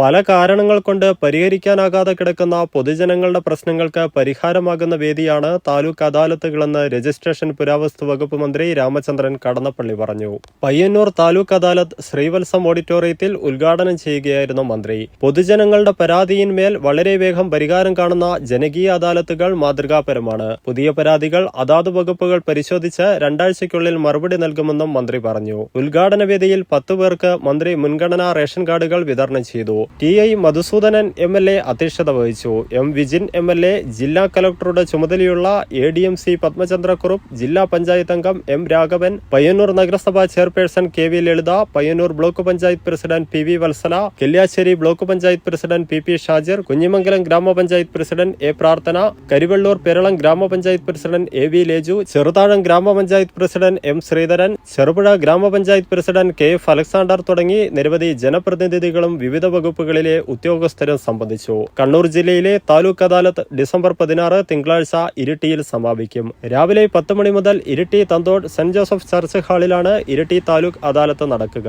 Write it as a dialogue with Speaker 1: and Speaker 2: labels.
Speaker 1: പല കാരണങ്ങൾ കൊണ്ട് പരിഹരിക്കാനാകാതെ കിടക്കുന്ന പൊതുജനങ്ങളുടെ പ്രശ്നങ്ങൾക്ക് പരിഹാരമാകുന്ന വേദിയാണ് താലൂക്ക് അദാലത്തുകളെന്ന് രജിസ്ട്രേഷൻ പുരാവസ്തു വകുപ്പ് മന്ത്രി രാമചന്ദ്രൻ കടന്നപ്പള്ളി പറഞ്ഞു. പയ്യന്നൂർ താലൂക്ക് അദാലത്ത് ശ്രീവത്സം ഓഡിറ്റോറിയത്തിൽ ഉദ്ഘാടനം ചെയ്യുകയായിരുന്നു മന്ത്രി. പൊതുജനങ്ങളുടെ പരാതിയിന്മേൽ വളരെ വേഗം പരിഹാരം കാണുന്ന ജനകീയ അദാലത്തുകൾ മാതൃകാപരമാണ്. പുതിയ പരാതികൾ അതാത് വകുപ്പുകൾ പരിശോധിച്ച് രണ്ടാഴ്ചയ്ക്കുള്ളിൽ മറുപടി നൽകുമെന്നും മന്ത്രി പറഞ്ഞു. ഉദ്ഘാടന വേദിയിൽ പത്ത് പേർക്ക് മന്ത്രി മുൻഗണനാ റേഷൻ കാർഡുകൾ വിതരണം ചെയ്തു. T I Madhusoodanan M L A അധ്യക്ഷത വഹിച്ചു. M Vijin M L A ജില്ലാ കലക്ടറുടെ ചുമതലയുള്ള A D M C Padmachandra Kurup ജില്ലാ പഞ്ചായത്ത് അംഗം എം രാഘവൻ പയ്യന്നൂർ നഗരസഭാ chairperson K V Lalitha Payyanur block panchayat president P V Valsala Kalliasseri block panchayat president P P Shajir Kunhimangalam ഗ്രാമപഞ്ചായത്ത് president A Prarthana Karivellur Peralam ഗ്രാമപഞ്ചായത്ത് president A V Leju Cheruthazham ഗ്രാമപഞ്ചായത്ത് president M Sreedharan Cherupuzha ഗ്രാമപഞ്ചായത്ത് president K F Alexander തുടങ്ങി നിരവധി ജനപ്രതിനിധികളും വിവിധ വകുപ്പുകളിലെ ഉദ്യോഗസ്ഥരും സംബന്ധിച്ചു. കണ്ണൂർ ജില്ലയിലെ താലൂക്ക് അദാലത്ത് ഡിസംബർ പതിനാറ് തിങ്കളാഴ്ച ഇരിട്ടിയിൽ സമാപിക്കും. രാവിലെ പത്ത് മണി മുതൽ Iritty Thanthode saint Joseph church ഹാളിലാണ് Iritty taluk adalat നടക്കുക.